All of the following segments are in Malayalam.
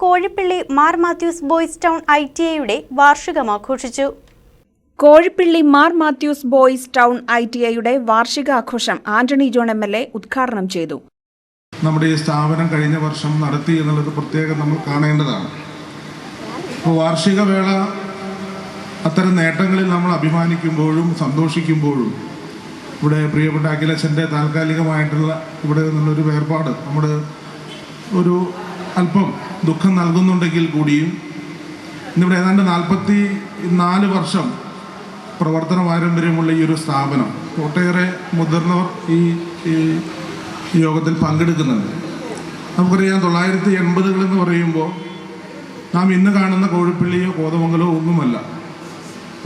Kozhippally Mar Mathews boys town I T ഐയുടെ വാർഷികം ആഘോഷിച്ചു Kozhippally Mar Mathews boys town I T ഐയുടെ വാർഷികാഘോഷം Antony John M L A ഉദ്ഘാടനം ചെയ്തു. നമ്മുടെ ഈ സ്ഥാപനം കഴിഞ്ഞ വർഷം നടത്തി എന്നുള്ളത് പ്രത്യേകം നമ്മൾ കാണേണ്ടതാണ്. അപ്പോൾ വാർഷിക വേള അത്തരം നേട്ടങ്ങളിൽ നമ്മൾ അഭിമാനിക്കുമ്പോഴും സന്തോഷിക്കുമ്പോഴും ഇവിടെ പ്രിയപ്പെട്ട അഖിലച്ഛന്റെ താൽക്കാലികമായിട്ടുള്ള ഇവിടെ നിന്നുള്ളൊരു വേർപാട് നമ്മുടെ ഒരു അല്പം ദുഃഖം നൽകുന്നുണ്ടെങ്കിൽ കൂടിയും. ഇന്നിവിടെ ഏതാണ്ട് നാൽപ്പത്തി നാല് വർഷം പ്രവർത്തന പാരമ്പര്യമുള്ള ഈ ഒരു സ്ഥാപനം ഒട്ടേറെ മുതിർന്നവർ ഈ യോഗത്തിൽ പങ്കെടുക്കുന്നുണ്ട്. നമുക്കറിയാം തൊള്ളായിരത്തി എൺപതുകൾ എന്ന് പറയുമ്പോൾ നാം ഇന്ന് കാണുന്ന കോഴിപ്പള്ളിയോ കോതമംഗലോ ഒന്നുമല്ല.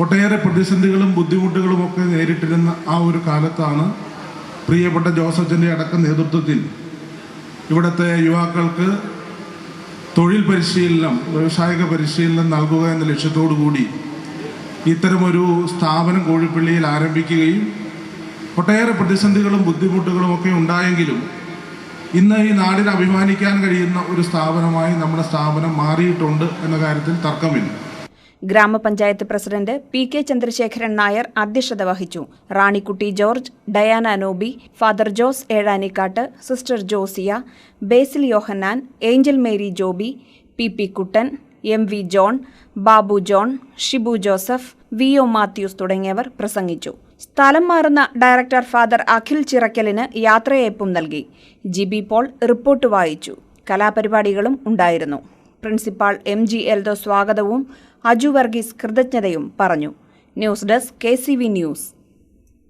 ഒട്ടേറെ പ്രതിസന്ധികളും ബുദ്ധിമുട്ടുകളും ഒക്കെ നേരിട്ടിരുന്ന ആ ഒരു കാലത്താണ് പ്രിയപ്പെട്ട ജോസഫിന്റെ അടക്കം നേതൃത്വത്തിൽ ഇവിടുത്തെ യുവാക്കൾക്ക് തൊഴിൽ പരിശീലനം വ്യവസായിക പരിശീലനം നൽകുക എന്ന ലക്ഷ്യത്തോടു കൂടി ഇത്തരമൊരു സ്ഥാപനം കോഴിപ്പള്ളിയിൽ ആരംഭിക്കുകയും ഒട്ടേറെ പ്രതിസന്ധികളും ബുദ്ധിമുട്ടുകളും ഒക്കെ ഉണ്ടായെങ്കിലും ഇന്ന് ഈ നാടിന് അഭിമാനിക്കാൻ കഴിയുന്ന ഒരു സ്ഥാപനമായി നമ്മുടെ സ്ഥാപനം മാറിയിട്ടുണ്ട് എന്ന കാര്യത്തിൽ തർക്കമില്ല. Grama panchayat president P K Chandrasekharan Nair അധ്യക്ഷത വഹിച്ചു. Ranikutty George Diana Nobi father Jose Ezhanikkattu sister Josiya Basil Yohannan Angel Mary Joby P P Kuttan M V John Babu John Shibu Joseph V O Mathews തുടങ്ങിയവർ പ്രസംഗിച്ചു. സ്ഥലം മാറുന്ന ഡയറക്ടർ ഫാദർ അഖിൽ ചിറക്കലിന് യാത്രയയപ്പും നൽകി. ജി ബി പോൾ റിപ്പോർട്ട് വായിച്ചു. കലാപരിപാടികളും ഉണ്ടായിരുന്നു. പ്രിൻസിപ്പാൾ എം ജി എൽദോ സ്വാഗതവും അജു വർഗീസ് കൃതജ്ഞതയും പറഞ്ഞു. News desk K news.